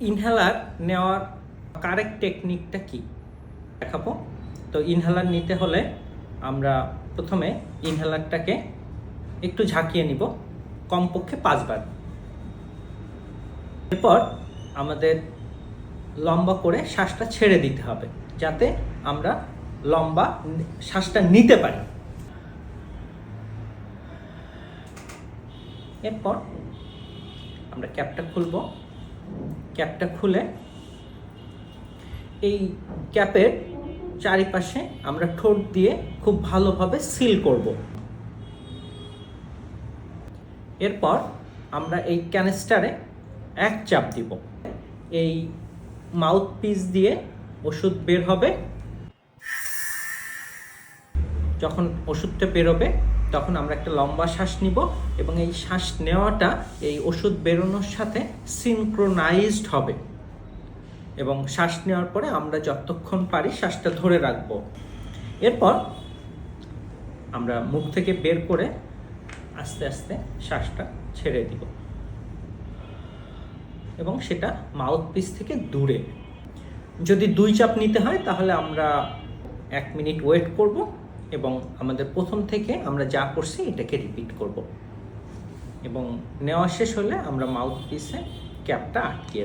Inhaler নেওয়ার correct টেকনিকটা কি? দেখাবো। তো ইনহেলার নিতে হলে আমরা প্রথমে ইনহেলারটাকে একটু ঝাঁকিয়ে নিব, কমপক্ষে পাঁচবার। এরপর আমাদের লম্বা করে শ্বাসটা ছেড়ে দিতে হবে, যাতে আমরা লম্বা শ্বাসটা নিতে পারি। এরপর আমরা ক্যাপটা খুলব। ক্যাপটা খুলে এই ক্যাপের চারিপাশে আমরা ঠোঁট দিয়ে খুব ভালোভাবে সিল করব। এরপর আমরা এই ক্যানিস্টারে এক চাপ দিব। এই মাউথ পিস দিয়ে ওষুধ বের হবে। যখন ওষুধটা বেরোবে তখন আমরা একটা লম্বা শ্বাস নিব এবং এই শ্বাস নেওয়াটা এই ওষুধ বেরোনোর সাথে সিনক্রোনাইজড হবে। এবং শ্বাস নেওয়ার পরে আমরা যতক্ষণ পারি শ্বাসটা ধরে রাখব। এরপর আমরা মুখ থেকে বের করে আস্তে আস্তে শ্বাসটা ছেড়ে দিব। এবং সেটা মাউথ পিস থেকে দূরে। যদি দুই চাপ নিতে হয় তাহলে আমরা এক মিনিট ওয়েট করব। এবং আমাদের প্রথম থেকে আমরা যা করছি এটাকে রিপিট করব। এবং নেওয়া শেষ হলে আমরা মাউথ পিসে ক্যাপটা আটকিয়ে